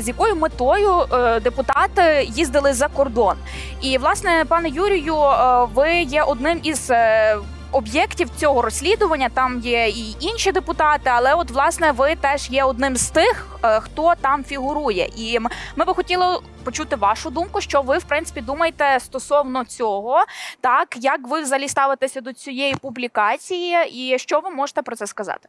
з якою метою е, депутати їздили за кордон. І власне, пане Юрію, е, ви є одним із. е, Об'єктів цього розслідування там є і інші депутати, але от власне ви теж є одним з тих, хто там фігурує. І ми би хотіли почути вашу думку, що ви в принципі думаєте стосовно цього, так як ви взагалі ставитеся до цієї публікації, і що ви можете про це сказати?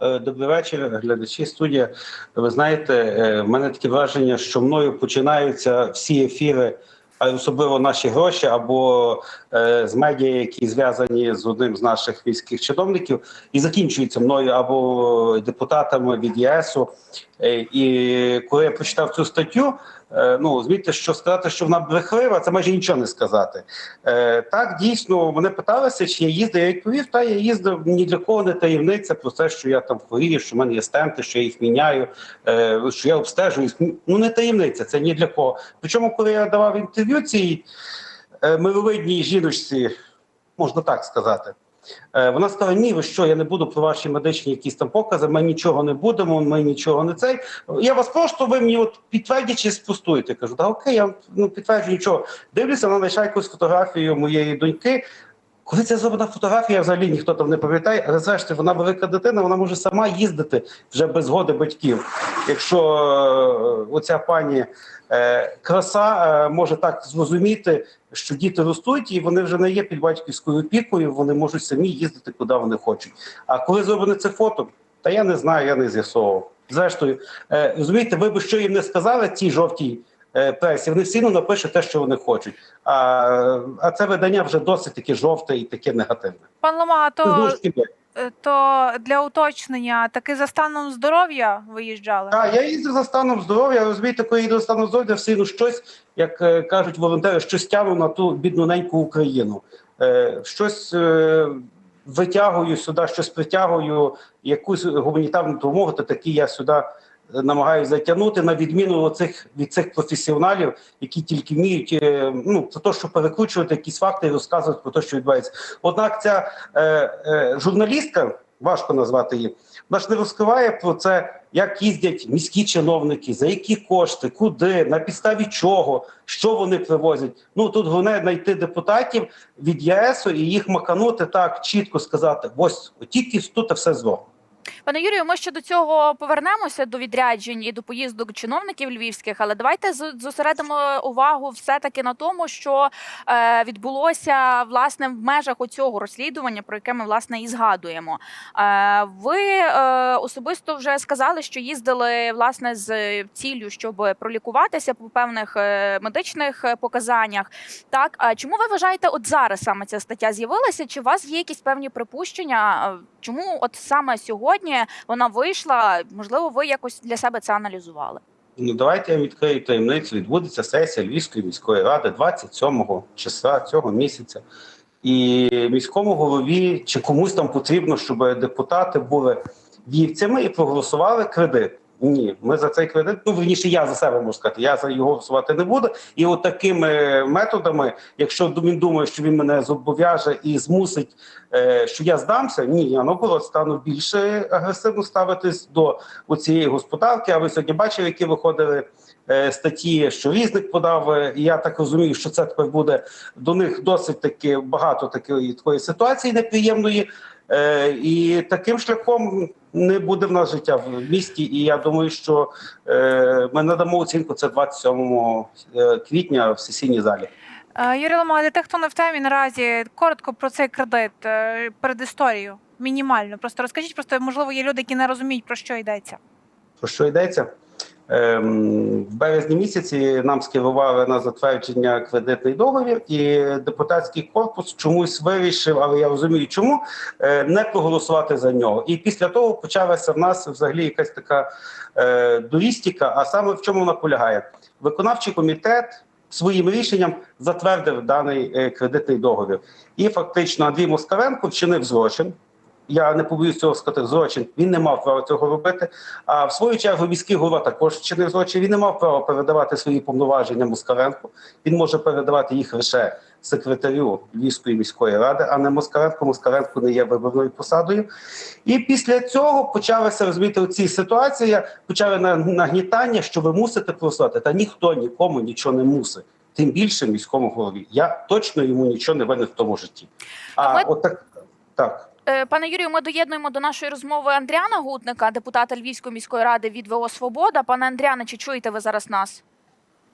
Е, Добрий вечір, глядачі студія. Ви знаєте, е, в мене таке враження, що мною починаються всі ефіри, а особливо наші гроші, або е, з медіа, які зв'язані з одним з наших військових чиновників, і закінчуються мною або депутатами від ЄСу. І коли я прочитав цю статтю, ну змійте, що сказати, що вона брехлива, це майже нічого не сказати. Е, Так, дійсно, мене питалися, чи я їздив. Я відповів, та я їздив ні для кого не таємниця про те, що я там хворію, що в мене є стенти, що я їх міняю, е, що я обстежуюсь. Ну не таємниця, це ні для кого. Причому, коли я давав інтерв'ю цій е, миловидній жіночці, можна так сказати. Е, Вона сказала: ні, ви що, я не буду про ваші медичні якісь там покази, ми нічого не будемо, ми нічого не цей. Я вас просто ви мені от підтвердіть чи спростуєте. Кажу, да окей, я ну підтверджую нічого. Дивлюся, вона знайшла якусь фотографію моєї доньки. Коли це зроблена фотографія, взагалі ніхто там не пам'ятає, але зрештою вона велика дитина, вона може сама їздити вже без згоди батьків. Якщо е, оця пані е, краса е, може так зрозуміти, що діти ростуть і вони вже не є під батьківською опікою, вони можуть самі їздити куди вони хочуть. А коли зроблене це фото, та я не знаю, я не з'ясовував. Зрештою, розумієте, ви б що їм не сказали цій жовтій пресі, вони всі напишуть те, що вони хочуть. А, а це видання вже досить таке жовте і таке негативне. Пан Ломага, Це то, таки. е, то для уточнення таки за станом здоров'я виїжджали? Так, я їздив за станом здоров'я. Розумієте, коли їду за станом здоров'я, все одно щось, як е, кажуть волонтери, щось тягну на ту бідноненьку Україну. Е, щось е, витягую сюди, щось притягую, якусь гуманітарну допомогу, то такі я сюди намагаюся затягнути, на відміну оцих, від цих професіоналів, які тільки вміють е, ну, це то, що перекручувати якісь факти і розказувати про те, що відбувається. Однак ця е, е, журналістка, важко назвати її, вона ж не розкриває про це, як їздять міські чиновники, за які кошти, куди, на підставі чого, що вони привозять. Ну тут головне знайти депутатів від ЄСу і їх маканути так, чітко сказати: ось тільки тут все зло. Пане Юрію, ми ще до цього повернемося до відряджень і до поїздок чиновників львівських, але давайте зосередимо увагу все-таки на тому, що е, відбулося власне в межах оцього розслідування, про яке ми власне і згадуємо. Е, ви е, особисто вже сказали, що їздили власне з ціллю, щоб пролікуватися по певних медичних показаннях. Так, а чому ви вважаєте, от зараз саме ця стаття з'явилася? Чи у вас є якісь певні припущення? Чому от саме сьогодні вона вийшла? Можливо, ви якось для себе це аналізували? Ну давайте я відкрию таємницю. Відбудеться сесія Львівської міської ради 27 числа цього місяця. І міському голові чи комусь там потрібно, щоб депутати були вівцями і проголосували кредит. Ні, ми за цей кредит, ну верніше, я за себе можу сказати, я за його голосувати не буду. І от такими методами, якщо він думає, що він мене зобов'яже і змусить, е, що я здамся, ні, я наоборот стану більше агресивно ставитись до цієї господарки. А ви сьогодні бачили, які виходили е, статті, що різник подав. Е, І я так розумію, що це тепер буде до них досить таки багато такої такої ситуації неприємної. Е, і таким шляхом не буде в нас життя в місті. І я думаю, що е, ми надамо оцінку це 27 е, квітня в сесійній залі. Е, Юрій Лома, для тих, хто не в темі наразі, коротко про цей кредит перед історією. Мінімально. Просто розкажіть, просто можливо, є люди, які не розуміють, про що йдеться. Про що йдеться? Ем, В березні місяці нам скерували на затвердження кредитний договір, і депутатський корпус чомусь вирішив, але я розумію, чому е, не проголосувати за нього. І після того почалася в нас взагалі якась така е, дуїстика. А саме в чому вона полягає? Виконавчий комітет. Своїм рішенням затвердив даний е, кредитний договір, і фактично Андрій Москаленко вчинив злочин. Я не побоюсь цього сказати злочин. Він не мав права цього робити. А в свою чергу міський голова також вчинив злочин. Він не мав права передавати свої повноваження Москаленку. Він може передавати їх лише секретарю Львівської міської ради, а не Москаленко. Москаленко не є виборною посадою. І після цього почалася розумієте, у цій ситуації почали на- нагнітання, що ви мусите проголосувати. Та ніхто нікому нічого не мусить. Тим більше міському голові. Я точно йому нічого не винен в тому житті. А ми- от так, так. Е, Пане Юрію, ми доєднуємо до нашої розмови Андріана Гутника, депутата Львівської міської ради від ВО Свобода. Пане Андріане, чи чуєте ви зараз нас?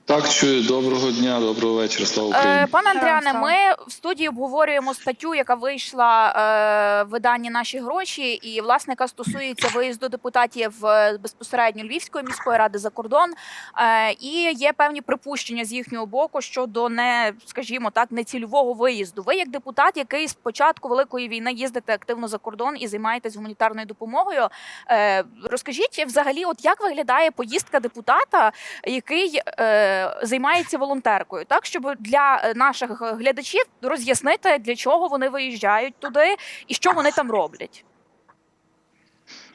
Так, чую. Доброго дня, доброго вечора. Слава Україні. Е, Пане Андріане, ми в студії обговорюємо статтю, яка вийшла е, в виданні наші гроші, і власне яка стосується виїзду депутатів е, безпосередньо Львівської міської ради за кордон. Е, і є певні припущення з їхнього боку щодо не, скажімо так, нецільового виїзду. Ви як депутат, який з початку великої війни їздите активно за кордон і займаєтесь гуманітарною допомогою. Е, розкажіть взагалі, от як виглядає поїздка депутата, який е, займається волонтеркою, так щоб для е, наших глядачів роз'яснити, для чого вони виїжджають туди і що вони там роблять.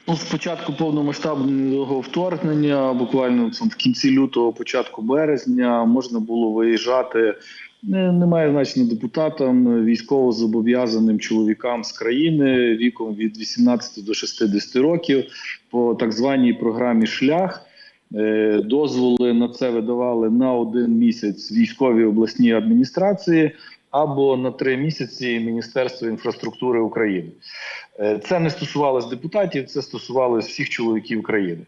Ну, спочатку повномасштабного вторгнення, буквально в кінці лютого, початку березня, можна було виїжджати. Не, немає значення депутатам, військово зобов'язаним чоловікам з країни віком від 18 до 60 років по так званій програмі Шлях. Е, Дозволи на це видавали на один місяць військові обласні адміністрації або на три місяці Міністерство інфраструктури України. Е, Це не стосувалося депутатів, це стосувалося всіх чоловіків країни.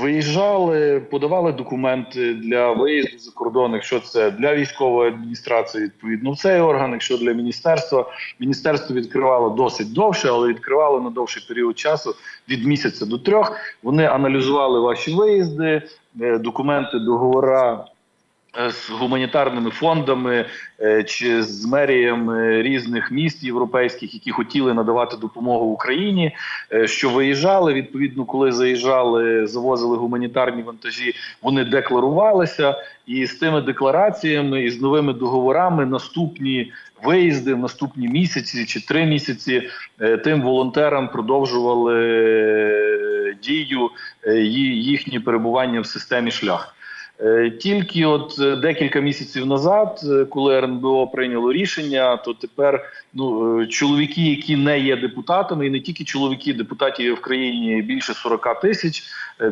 Виїжджали, подавали документи для виїзду за кордон, якщо це для військової адміністрації, відповідно в цей орган, якщо для міністерства. Міністерство відкривало досить довше, але відкривало на довший період часу від місяця до трьох. Вони аналізували ваші виїзди, е, документи, договора е, з гуманітарними фондами е, чи з меріями різних міст європейських, які хотіли надавати допомогу Україні, е, що виїжджали. Відповідно, коли заїжджали, завозили гуманітарні вантажі, вони декларувалися. І з тими деклараціями і з новими договорами наступні виїзди в наступні місяці чи три місяці е, тим волонтерам продовжували е, дію е, їхнє перебування в системі шлях. Е, Тільки от е, декілька місяців назад, е, коли РНБО прийняло рішення, то тепер ну чоловіки, які не є депутатами, і не тільки чоловіки, депутатів в країні більше 40 тисяч.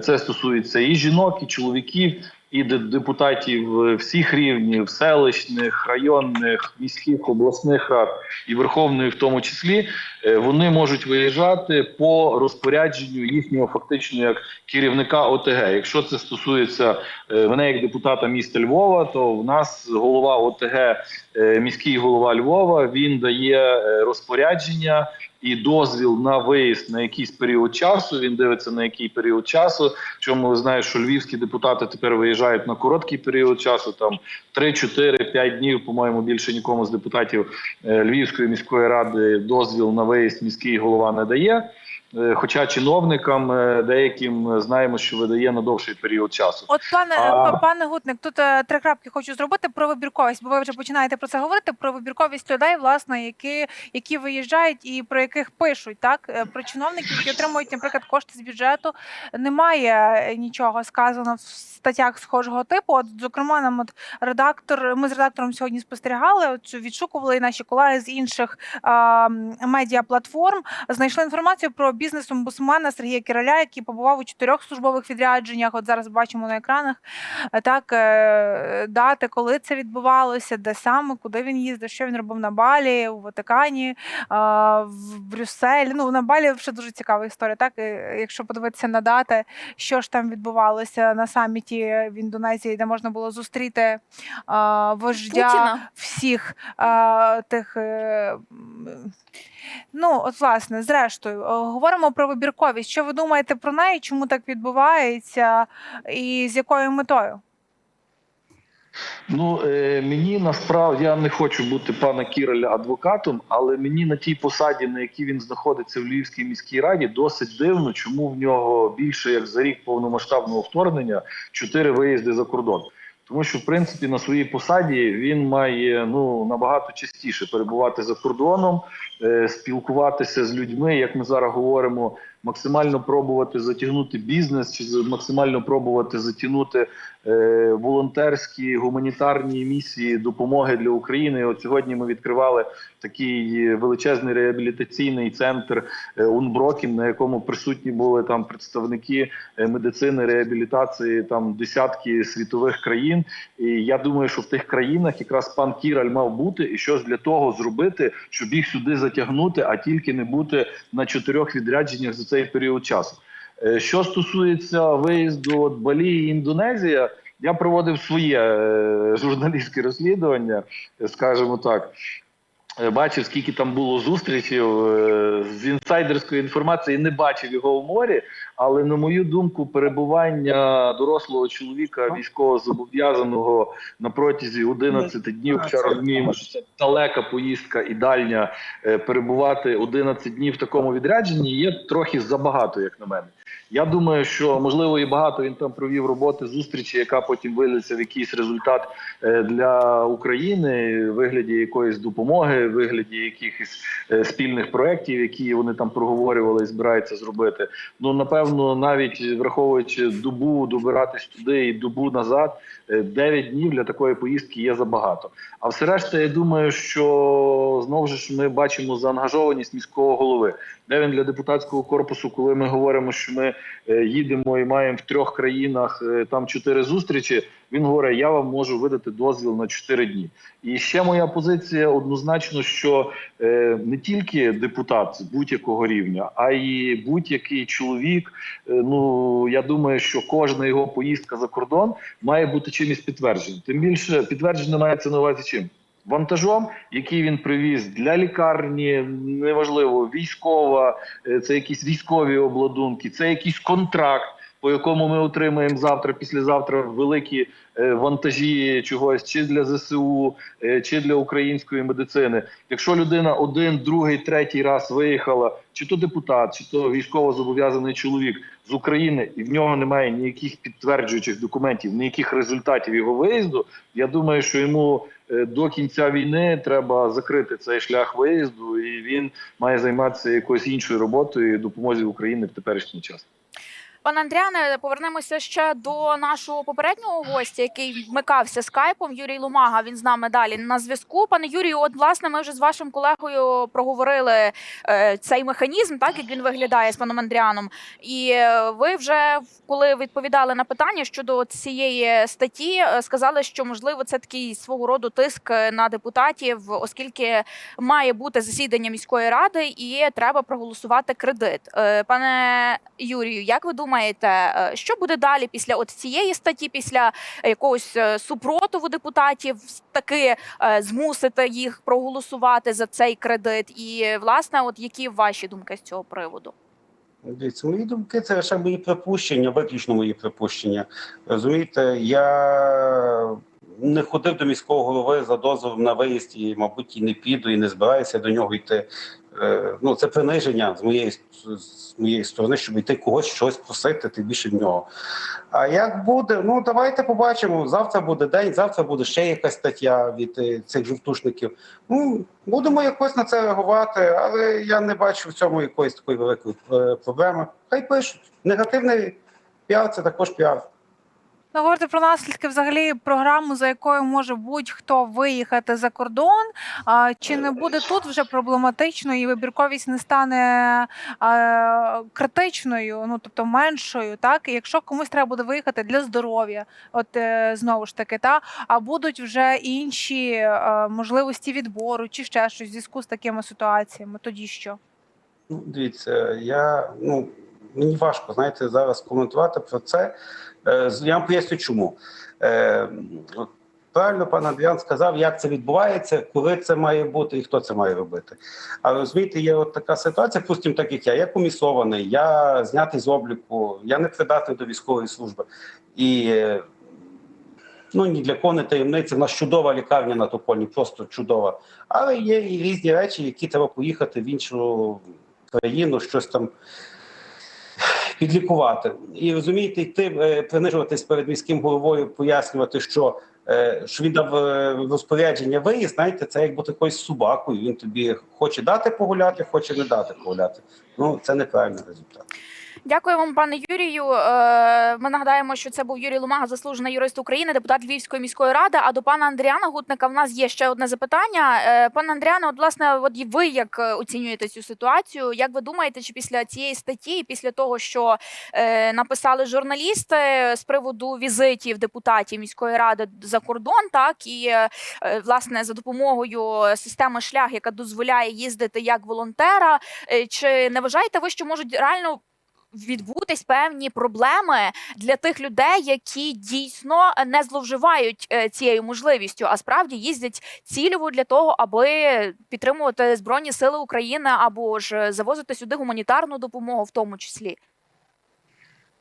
Це стосується і жінок, і чоловіків, і де- депутатів всіх рівнів, селищних, районних, міських, обласних рад і верховної, в тому числі, вони можуть виїжджати по розпорядженню їхнього фактично як керівника ОТГ. Якщо це стосується е, мене як депутата міста Львова, то в нас голова ОТГ, е, міський голова Львова, він дає е, розпорядження і дозвіл на виїзд на якийсь період часу. Він дивиться на який період часу. Чому знаю, що львівські депутати тепер виїжджають на короткий період часу, там 3, 4, 5 днів. По-моєму, більше нікому з депутатів е, Львівської міської ради дозвіл на виїзд міський голова не дає. Е, Хоча чиновникам е, деяким е, знаємо, що видає на довший період часу. От пане А- пане Гутник, тут три крапки хочу зробити про вибірковість, бо ви вже починаєте про це говорити. Про вибірковість людей, власне, які, які виїжджають і про яких пишуть, так про чиновників, які отримують, наприклад, кошти з бюджету. Немає нічого сказано в статтях схожого типу. От, зокрема, нам от редактор, ми з редактором сьогодні спостерігали, от, відшукували і наші колеги з інших а, медіаплатформ. Знайшли інформацію про бізнес-омбусмена Сергія Кіраля, який побував у чотирьох службових відрядженнях. От зараз бачимо на екранах е, так е, дати, коли це відбувалося, де саме, куди він їздив, що він робив на Балі, у Ватикані, в Брюсселі. Ну на Балі ще дуже цікава історія. Так, Е, якщо подивитися на дати, що ж там відбувалося на саміті в Індонезії, де можна було зустріти вождя Путіна. всіх тих. е, Ну, от власне, зрештою, о, говоримо про вибірковість. Що ви думаєте про неї? Чому так відбувається, і з якою метою? Ну е, мені насправді я не хочу бути пана Кіреля адвокатом, але мені на тій посаді, на якій він знаходиться в Львівській міській раді, досить дивно, чому в нього більше як за рік повномасштабного вторгнення чотири виїзди за кордон. Тому що, в принципі, на своїй посаді він має ну набагато частіше перебувати за кордоном, е, спілкуватися з людьми, як ми зараз говоримо, максимально пробувати затягнути бізнес, чи максимально пробувати затягнути волонтерські гуманітарні місії допомоги для України. От сьогодні ми відкривали такий величезний реабілітаційний центр е, Унброкін, на якому присутні були там представники е, медицини, реабілітації, там десятки світових країн. І я думаю, що в тих країнах якраз пан Кіраль мав бути і щось для того зробити, щоб їх сюди затягнути, а тільки не бути на чотирьох відрядженнях за цей період часу. Е, Що стосується виїзду от Балі і Індонезія, я проводив своє е, журналістське розслідування, скажімо так. Е, Бачив, скільки там було зустрічей з інсайдерської інформації, не бачив його в морі. Але на мою думку, перебування дорослого чоловіка військовозобов'язаного на протязі 11 днів, хоча розуміємо, що це далека поїздка і дальня е, перебувати 11 днів в такому відрядженні є трохи забагато, як на мене. Я думаю, що можливо і багато він там провів роботи зустрічі, яка потім вилиться в якийсь результат е, для України в вигляді якоїсь допомоги, в вигляді якихось е, спільних проєктів, які вони там проговорювали і збираються зробити. Ну напевно, навіть враховуючи добу добиратись туди і добу назад, 9 днів для такої поїздки є забагато. А все решта, я думаю, що знову ж ми бачимо заангажованість міського голови. Де для депутатського корпусу, коли ми говоримо, що ми е, їдемо і маємо в трьох країнах е, там чотири зустрічі. Він говорить: я вам можу видати дозвіл на 4 дні. І ще моя позиція однозначно, що е, не тільки депутат з будь-якого рівня, а й будь-який чоловік. Ну я думаю, що кожна його поїздка за кордон має бути чимось підтверджена. Тим більше підтвердження мається на увазі чим. Вантажом, який він привіз для лікарні, неважливо, військова, е, це якісь військові обладунки, це якийсь контракт, по якому ми отримаємо завтра, післязавтра великі е, вантажі чогось чи для ЗСУ, е, чи для української медицини. Якщо людина один, другий, третій раз виїхала, чи то депутат, чи то військово зобов'язаний чоловік з України, і в нього немає ніяких підтверджуючих документів, ніяких результатів його виїзду. Я думаю, що йому до кінця війни треба закрити цей шлях виїзду, і він має займатися якоюсь іншою роботою і допомозі Україні в теперішній час. Пане Андріане, повернемося ще до нашого попереднього гостя, який вмикався скайпом. Юрій Лумага. Він з нами далі на зв'язку. Пане Юрію, от власне, ми вже з вашим колегою проговорили е, цей механізм, так як він виглядає з паном Андріаном. І е, ви вже коли відповідали на питання щодо цієї статті, е, сказали, що можливо це такий свого роду тиск на депутатів, оскільки має бути засідання міської ради і треба проголосувати кредит. Е, Пане Юрію, як ви думаєте, е, що буде далі після от цієї статті, після якогось е, супротиву депутатів, таки е, змусити їх проголосувати за цей кредит? І власне, от які ваші думки з цього приводу? Дивіться, мої думки це лише мої припущення, виключно мої припущення. Розумієте, я не ходив до міського голови за дозволом на виїзд і, мабуть, і не піду, і не збираюся до нього йти. Е, Ну, це приниження з моєї з моєї сторони, щоб йти когось щось просити, тим більше в нього. А як буде? Ну давайте побачимо. Завтра буде день, завтра буде ще якась стаття від е, цих жовтушників. Ну будемо якось на це реагувати, але я не бачу в цьому якоїсь такої великої е, проблеми. Хай пишуть. Негативний піар це також піар. Ну, говорити про наслідки взагалі програму, за якою може будь-хто виїхати за кордон. А, чи не буде тут вже проблематично і вибірковість не стане а, критичною, ну тобто меншою, так? І якщо комусь треба буде виїхати для здоров'я, от е, знову ж таки, та а будуть вже інші е, можливості відбору чи ще щось в зв'язку з такими ситуаціями, тоді що? Ну, дивіться, я ну мені важко знаєте зараз коментувати про це. Е, Я вам поясню, чому. Е, Правильно пан Андріан сказав, як це відбувається, коли це має бути і хто це має робити. А розумієте, є от така ситуація, пустім, так як я. Я комісований, я знятий з обліку, я не придатний до військової служби. І е, ну ні для кого не таємниця. У нас чудова лікарня на Тополі, просто чудова. Але є і різні речі, які треба поїхати в іншу країну, щось там підлікувати. І розумієте, йти е, принижуватись перед міським головою, пояснювати, що, е, що він дав е, розпорядження виїзд, знаєте, це як бути якоюсь собакою. Він тобі хоче дати погуляти, хоче не дати погуляти. Ну це неправильний результат. Дякую вам, пане Юрію. Е, Ми нагадаємо, що це був Юрій Лумага, заслужений юрист України, депутат Львівської міської ради. А до пана Андріана Гутника в нас є ще одне запитання. Е, Пане Андріане, от власне, от ви як е, оцінюєте цю ситуацію? Як ви думаєте, чи після цієї статті, після того, що написали журналісти з приводу візитів депутатів міської ради за кордон, так і власне за допомогою системи шлях, яка дозволяє їздити як волонтера, чи не вважаєте ви, що можуть реально відбутись певні проблеми для тих людей, які дійсно не зловживають е, цією можливістю, а справді їздять цільово для того, аби підтримувати збройні сили України або ж завозити сюди гуманітарну допомогу, в тому числі.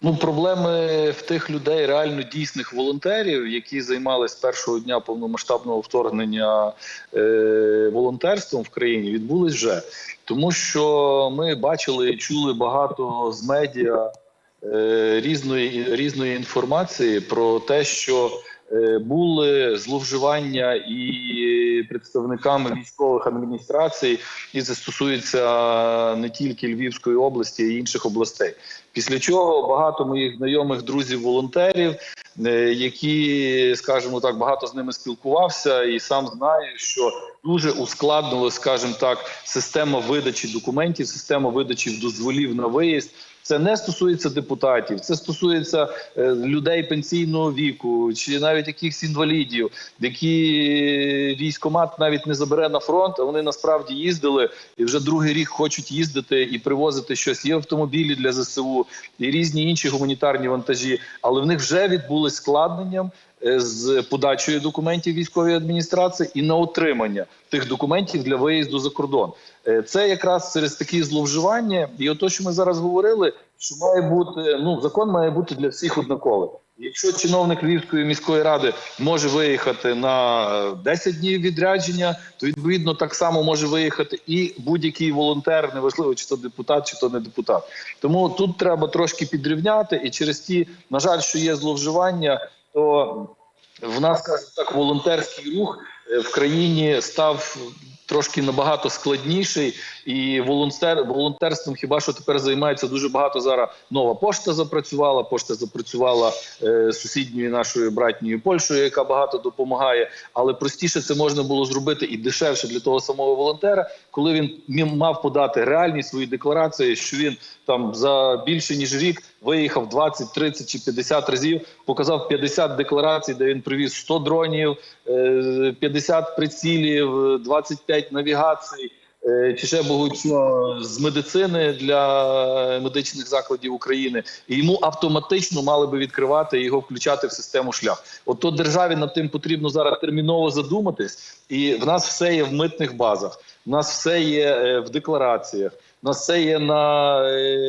Ну, проблеми в тих людей, реально дійсних волонтерів, які займалися першого дня повномасштабного вторгнення е, волонтерством в країні, відбулись вже. Тому що ми бачили і чули багато з медіа е, різної, різної інформації про те, що були зловживання і представниками військових адміністрацій, і це стосується не тільки Львівської області, а й інших областей. Після чого багато моїх знайомих друзів-волонтерів, е, які, скажімо так, багато з ними спілкувався, і сам знаю, що дуже ускладнило, скажімо так, система видачі документів, система видачі дозволів на виїзд. Це не стосується депутатів, це стосується е, людей пенсійного віку чи навіть якихось інвалідів, які військомат навіть не забере на фронт. А вони насправді їздили і вже другий рік хочуть їздити і привозити щось. Є автомобілі для ЗСУ і різні інші гуманітарні вантажі, але в них вже відбулись складненням е, з подачею документів військової адміністрації і на отримання тих документів для виїзду за кордон. Е, Це якраз через такі зловживання, і ото, що ми зараз говорили, що має бути ну закон має бути для всіх однаковий. Якщо чиновник Львівської міської ради може виїхати на е, 10 днів відрядження, то відповідно так само може виїхати і будь-який волонтер, неважливо чи то депутат, чи то не депутат. Тому тут треба трошки підрівняти, і через ті, на жаль, що є зловживання, то в нас скажімо так, волонтерський рух е, в країні став трошки набагато складніший, і волонтер волонтерством хіба що тепер займається дуже багато зараз. Нова пошта запрацювала. Пошта запрацювала е, сусідньою нашою братньою Польщею, яка багато допомагає. Але простіше це можна було зробити і дешевше для того самого волонтера, коли він мав подати реальні свої декларації, що він там за більше ніж рік виїхав 20, 30 чи 50 разів, показав 50 декларацій, де він привіз 100 дронів, е, 50 прицілів, 25 навігацій. Е, Чи ще багато з медицини для медичних закладів України, і йому автоматично мали би відкривати і його включати в систему шлях. От то державі над тим потрібно зараз терміново задуматись, і в нас все є в митних базах, в нас все є е, в деклараціях. Нас все є на е,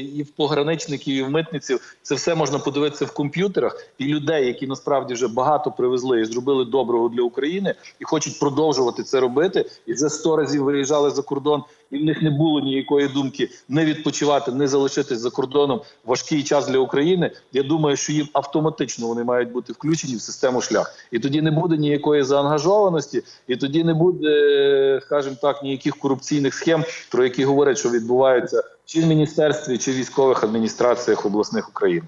і в пограничників, і в митниців. Це все можна подивитися в комп'ютерах. І людей, які насправді вже багато привезли і зробили доброго для України, і хочуть продовжувати це робити. І вже сто разів виїжджали за кордон, і в них не було ніякої думки не відпочивати, не залишитись за кордоном важкий час для України. Я думаю, що їм автоматично вони мають бути включені в систему шлях, і тоді не буде ніякої заангажованості, і тоді не буде, скажімо так, ніяких корупційних схем, про які говорять, що відбуваються чи в міністерстві, чи в військових адміністраціях обласних України.